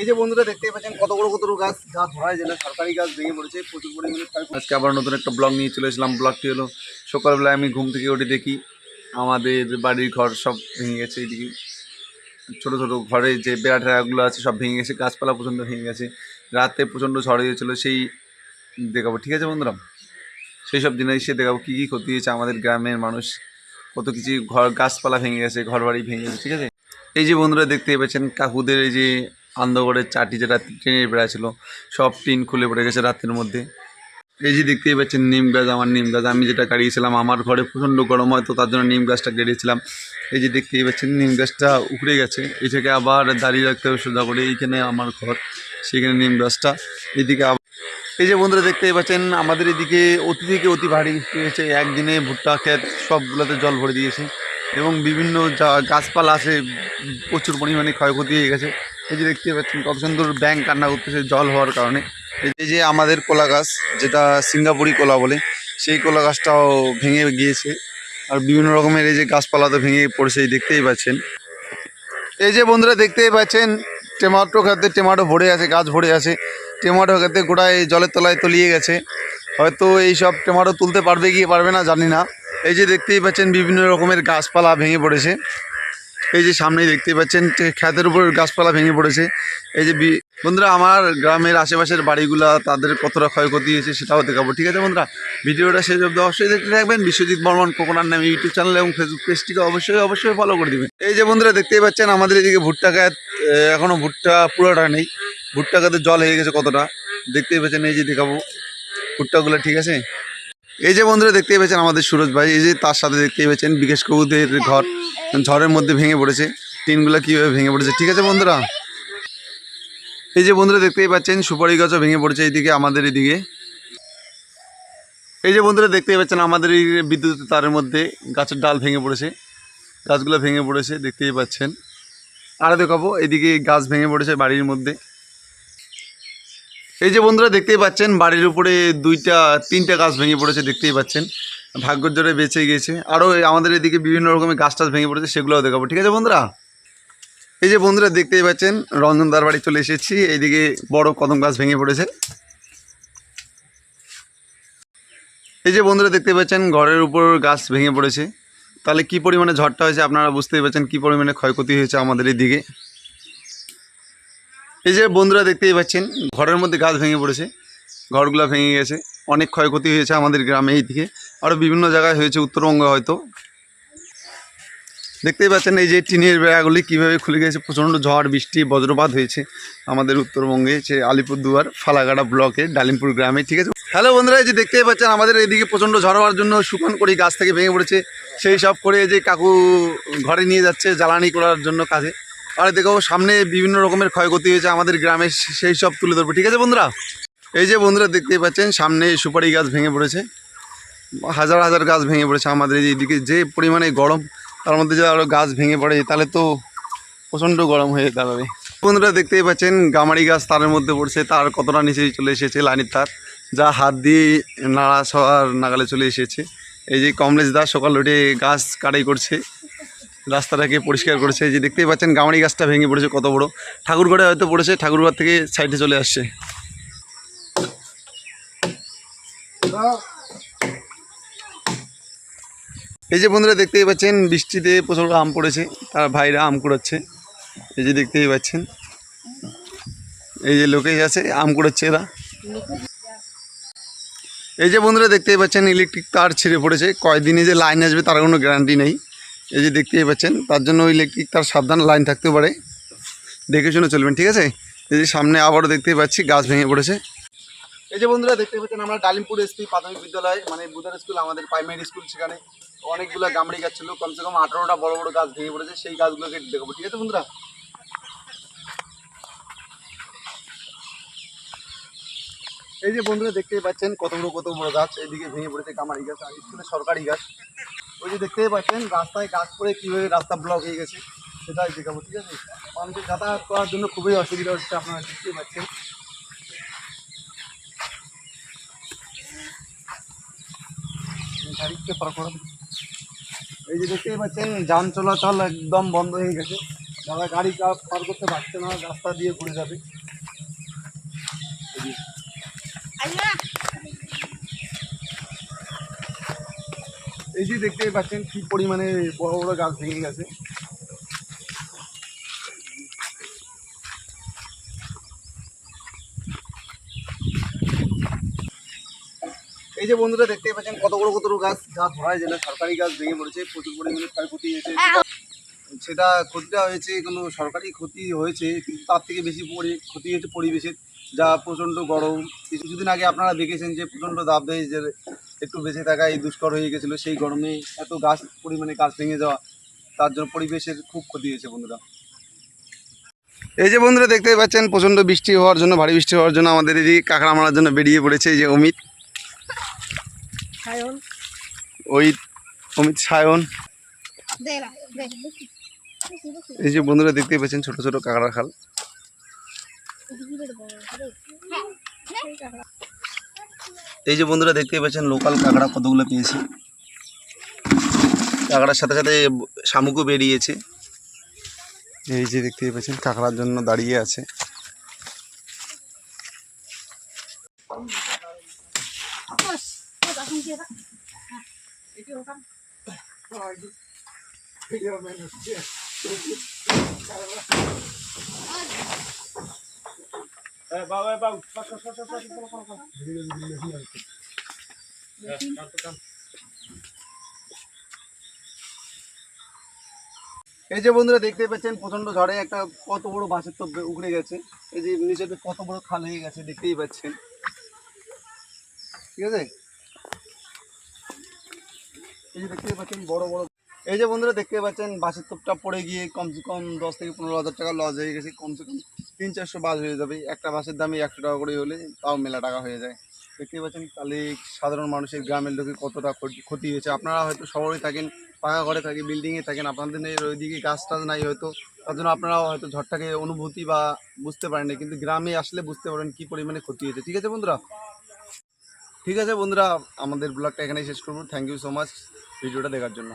এই যে বন্ধুরা দেখতেই পাচ্ছেন কত বড় কত গাছ, যা ধরা যায় সরকারি গাছ ভেঙে পড়েছে, প্রচুর পরিমাণে আজকে আবার নতুন একটা ব্লগ নিয়ে চলে এসলাম। ব্লগটি হলো, সকালবেলায় আমি ঘুম থেকে উঠে দেখি আমাদের বাড়ির ঘর সব ভেঙে গেছে এইদিকে ছোটো ছোটো ঘরে যে বেড়া টেড়াগুলো আছে সব ভেঙে গেছে, গাছপালা প্রচণ্ড ভেঙে গেছে, রাতে প্রচণ্ড ঝড় হয়েছিল, সেই দেখাবো। ঠিক আছে বন্ধুরা? সেই সব জিনিসে দেখাবো কী কী ক্ষতি হয়েছে আমাদের গ্রামের মানুষ, কত কিছু ঘর, গাছপালা ভেঙে গেছে ঘর বাড়ি ভেঙে গেছে, ঠিক আছে? এই যে বন্ধুরা দেখতে পাচ্ছেন, কাকুদের এই যে আন্দগড়ের চাটি যেটা ট্রেনের বেড়া ছিল, সব টিন খুলে পড়ে গেছে রাতের মধ্যে। এই যে দেখতেই পাচ্ছেন নিম গাছ, আমার নিম গাছ। আমি যেটা কাটিয়েছিলাম, আমার ঘরে প্রচণ্ড গরম হয়, তো তার জন্য নিম গাছটা কেটেছিলাম। এই যে দেখতেই পাচ্ছেন নিম গাছটা উপড়ে গেছে। এটাকে আবার দাঁড়িয়ে রাখতে হবে সোজা করে, এইখানে আমার ঘর সেখানে নিম গাছটা। এদিকে এই যে বন্ধুরা দেখতেই পাচ্ছেন, আমাদের এদিকে অতি থেকে অতি ভারী হয়েছে একদিনে ভুট্টা, ক্ষেত সবগুলোতে জল ভরে দিয়েছে। এবং বিভিন্ন যা গাছপালা আছে, প্রচুর পরিমাণে ক্ষয়ক্ষতি হয়ে গেছে। এই যে দেখতে পাচ্ছেন, কত সুন্দর ব্যাংক কান্না করতেছে, জল হওয়ার কারণে। এই যে আমাদের কলা গাছ, যেটা সিঙ্গাপুরি কলা বলে, সেই কলা গাছটাও ভেঙে গিয়েছে। আর বিভিন্ন রকমের এই যে গাছপালা তো ভেঙে পড়েছে দেখতেই পাচ্ছেন। এই যে বন্ধুরা, দেখতেই পাচ্ছেন টেমাটো খাতে টেমাটো ভরে আছে, গাছ ভরে আছে। টেমাটো খাতে গোড়ায় জলের তলায় তলিয়ে গেছে। হয়তো এই সব টমেটো তুলতে পারবে কি পারবে না, জানি না। এই যে দেখতেই পাচ্ছেন, বিভিন্ন রকমের গাছপালা ভেঙে পড়েছে। এই যে সামনেই দেখতেই পাচ্ছেন ক্ষেতের উপর গাছপালা ভেঙে পড়েছে। এই যে বন্ধুরা, আমার গ্রামের আশেপাশের বাড়িগুলা তাদের কতটা ক্ষয়ক্ষতি হয়েছে সেটাও দেখাবো। ঠিক আছে বন্ধুরা, ভিডিওটা শেষ অব্দি অবশ্যই দেখতে থাকবেন। বিশ্বজিৎ বর্মন কোকোনার নামে ইউটিউব চ্যানেল এবং ফেসবুক পেজটিকে অবশ্যই অবশ্যই ফলো করে দিবেন। এই যে বন্ধুরা, দেখতেই পাচ্ছেন, আমাদের এদিকে ভুট্টা গাছ এখনও ভুট্টা পুরোটা নেই। ভুট্টা গাছে জল হয়ে গেছে কতটা, দেখতেই পাচ্ছেন, এই যে দেখাবো। ভুট্টাগুলো ঠিক আছে? এই যে বন্ধুরা, দেখতেই পাচ্ছেন আমাদের সুরজ ভাই, এই যে তার সাথে দেখতেই পাচ্ছেন বিকেশ কবুদের ঘর। ঝড়ের মধ্যে ভেঙে পড়েছে। টিনগুলো কীভাবে ভেঙে পড়েছে? ঠিক আছে বন্ধুরা? এই যে বন্ধুরা দেখতেই পাচ্ছেন, সুপারি গাছও ভেঙে পড়েছে এইদিকে, আমাদের এদিকে। এই যে বন্ধুরা দেখতেই পাচ্ছেন, আমাদের এই বিদ্যুৎ তারের মধ্যে গাছের ডাল ভেঙে পড়েছে। গাছগুলো ভেঙে পড়েছে, দেখতেই পাচ্ছেন। আর দেখাবো, এদিকে গাছ ভেঙে পড়েছে বাড়ির মধ্যে। এই যে বন্ধুরা দেখতেই পাচ্ছেন, বাড়ির উপরে দুইটা, তিনটা গাছ ভেঙে পড়েছে, দেখতেই পাচ্ছেন। ভাগ্যর জোরে বেঁচে গিয়েছে। আরও আমাদের এদিকে বিভিন্ন রকমের গাছ টাছ ভেঙে পড়েছে, সেগুলোও দেখাবো। ঠিক আছে বন্ধুরা? এই যে বন্ধুরা দেখতেই পাচ্ছেন, রঞ্জনদার বাড়ি চলে এসেছি। এইদিকে বড় কদম গাছ ভেঙে পড়েছে। এই যে বন্ধুরা দেখতে পাচ্ছেন, ঘরের উপর গাছ ভেঙে পড়েছে। তাহলে কি পরিমাণে ঝড়টা হয়েছে আপনারা বুঝতেই পারছেন কি পরিমাণে ক্ষয়ক্ষতি হয়েছে আমাদের এদিকে। এই যে বন্ধুরা দেখতেই পাচ্ছেন, ঘরের মধ্যে গাছ ভেঙে পড়েছে, ঘরগুলো ভেঙে গেছে। অনেক ক্ষয়ক্ষতি হয়েছে আমাদের গ্রামে এই দিকে। আরও বিভিন্ন জায়গায় হয়েছে উত্তরবঙ্গে হয়তো। দেখতেই পাচ্ছেন এই যে টিনের বেড়াগুলি কীভাবে খুলে গেছে, প্রচণ্ড ঝড়, বৃষ্টি, বজ্রপাত হয়েছে আমাদের উত্তরবঙ্গে, যে আলিপুরদুয়ার, ফালাগাড়া ব্লকে, ডালিমপুর গ্রামে, ঠিক আছে? হ্যালো বন্ধুরা, এই যে দেখতেই পাচ্ছেন আমাদের এদিকে প্রচণ্ড ঝড় হওয়ার জন্য শুকন করি গাছ থেকে ভেঙে পড়েছে। সেই সব করে যে কাকু ঘরে নিয়ে যাচ্ছে জ্বালানি করার জন্য কাজে। আর দেখো, সামনে বিভিন্ন রকমের ক্ষয়ক্ষতি হয়েছে আমাদের গ্রামে সেই সব তুলে ধরবো, ঠিক আছে বন্ধুরা? এই যে বন্ধুরা দেখতেই পাচ্ছেন সামনে সুপারি গাছ ভেঙে পড়েছে। হাজার হাজার গাছ ভেঙে পড়েছে আমাদের এইদিকে যে পরিমাণে গরম, তার মধ্যে যদি আরও গাছ ভেঙে পড়ে, তাহলে তো প্রচণ্ড গরম হয়ে দাঁড়াবে। বন্ধুরা দেখতেই পাচ্ছেন, গামারি গাছ তারের মধ্যে পড়ছে, তার কতটা নিচে চলে এসেছে লাইনের তার, যা হাত দিয়ে নাড়া সবার নাগালে চলে এসেছে। এই যে কমলেশ দাস সকাল উঠে গাছ কাটাই করছে, রাস্তাটাকে পরিষ্কার করেছে। এই যে দেখতেই পাচ্ছেন, গামারি গাছটা ভেঙে পড়েছে, কত বড়। ঠাকুরঘরে হয়তো পড়েছে, ঠাকুরঘর থেকে সাইডে চলে আসছে। এই যে বন্ধুরা দেখতেই পাচ্ছেন, বৃষ্টিতে প্রচুর আম পড়েছে, তার ভাইরা আম কুড়াচ্ছে। এই যে দেখতেই পাচ্ছেন, এই যে লোকেই আছে, আম কুড়াচ্ছে এরা। এই যে বন্ধুরা দেখতেই পাচ্ছেন ইলেকট্রিক তার ছিঁড়ে পড়েছে। কয়দিনে যে লাইন আসবে তার কোনো গ্যারান্টি নেই। এই যে দেখতেই পাচ্ছেন, তার জন্য ইলেকট্রিক তার সাবধান লাইন থাকতে পারে। দেখে শুনে চলবেন, ঠিক আছে? এই যে সামনে আবারও দেখতেই পাচ্ছি, গাছ ভেঙে পড়েছে। এই যে বন্ধুরা, দেখতে পাচ্ছেন আমরা ডালিমপুর এসপি প্রাথমিক বিদ্যালয় মানে বুধার স্কুল, আমাদের প্রাইমারি স্কুল সেখানে অনেকগুলো গামড়ি গাছ ছিল। কমসে কম আঠারোটা বড় বড় গাছ ভেঙে পড়েছে, সেই গাছগুলোকে দেখাবো। ঠিক আছে বন্ধুরা? এই যে বন্ধুরা, দেখতেই পাচ্ছেন কত বড় কত বড় গাছ, এদিকে ভেঙে পড়েছে গামারি গাছ, আর স্কুলের সরকারি গাছ। ওই যে দেখতেই পাচ্ছেন, রাস্তায় গাছ পড়ে কীভাবে রাস্তা ব্লক হয়ে গেছে, সেটাই দেখাবো, ঠিক আছে? মানুষের যাতায়াত করার জন্য খুবই অসুবিধা হচ্ছে, আপনারা দেখতেই পাচ্ছেন। গাড়িকে পার করা এই যে দেখতেই পাচ্ছেন যান চলাচল একদম বন্ধ হয়ে গেছে। যারা গাড়ি পার করতে পারছে না রাস্তা দিয়ে ঘুরে যাবে। এই যে দেখতেই পাচ্ছেন কি পরিমাণে বড় বড় গাছ ভেঙে গেছে। এই যে বন্ধুরা দেখতেই পাচ্ছেন কত বড় কত গাছ। যা ধরা যায় না, সরকারি গাছ ভেঙে পড়েছে, প্রচুর পরিমাণে ক্ষয়ক্ষতি হয়েছে। সেটা ক্ষতিটা হয়েছে, কোনো সরকারি ক্ষতি হয়েছে, কিন্তু তার থেকে বেশি পরি- ক্ষতি হয়েছে পরিবেশের, যা প্রচণ্ড গরম। কিছুদিন আগে আপনারা দেখেছেন যে প্রচণ্ড দাবদাহ যে একটু বেঁচে থাকা এই দুষ্কর হয়ে গেছিল, সেই গরমে এত গাছ পরিমাণে গাছ ভেঙে যাওয়া, তার জন্য পরিবেশের খুব ক্ষতি হয়েছে বন্ধুরা। এই যে বন্ধুরা দেখতেই পাচ্ছেন, প্রচণ্ড বৃষ্টি হওয়ার জন্য, ভারী বৃষ্টি হওয়ার জন্য আমাদের এদিকে কাঁকড়া মারার জন্য বেরিয়ে পড়েছে এই যে অমিত। সায়ন। ওই অমিত সায়ন। এই যে বন্ধুরা দেখতেই পাচ্ছেন ছোট ছোট কাঁকড়া খাল। এই যে বন্ধুরা দেখতেই পাচ্ছেন লোকাল কাঁকড়া কতগুলো পেয়েছি। কাঁকড়ার সাথে সাথে শামুকও বেরিয়েছে। এই যে দেখতেই পাচ্ছেন কাঁকড়ার জন্য দাঁড়িয়ে আছে। এই যে বন্ধুরা দেখতেই পাচ্ছেন প্রচণ্ড ঝড়ে একটা কত বড় বাসের তো উগড়ে গেছে। এই যে নিচেতে কত বড় খাল হয়ে গেছে, দেখতেই পাচ্ছেন। ঠিক আছে? এই যে দেখতেই পাচ্ছেন বড় বড়, এই যে বন্ধুরা দেখতে পাচ্ছেন, বাসের তোপটা পড়ে গিয়ে কমসে কম দশ থেকে পনেরো হাজার টাকা লস হয়ে গেছে, কমসে কম তিন চারশো বাস হয়ে যাবে। একটা বাসের দামে একশো টাকা করে হলে তাও মেলা টাকা হয়ে যায়। দেখতে পাচ্ছেন তাহলে সাধারণ মানুষের গ্রামের লোকে কতটা ক্ষতি- হয়েছে। আপনারা হয়তো শহরে থাকেন, পাকা ঘরে থাকেন বিল্ডিংয়ে থাকেন, আপনাদের ওইদিকে গাছ টাছ নাই হয়তো, তার জন্য আপনারাও হয়তো ঝড়টাকে অনুভূতি বা বুঝতে পারেন কিন্তু গ্রামে আসলে বুঝতে পারেন কী পরিমাণে ক্ষতি হয়েছে। ঠিক আছে বন্ধুরা? ঠিক আছে বন্ধুরা, আমাদের ব্লগটা এখানেই শেষ করব। থ্যাংক ইউ সো মাচ ভিডিওটা দেখার জন্য।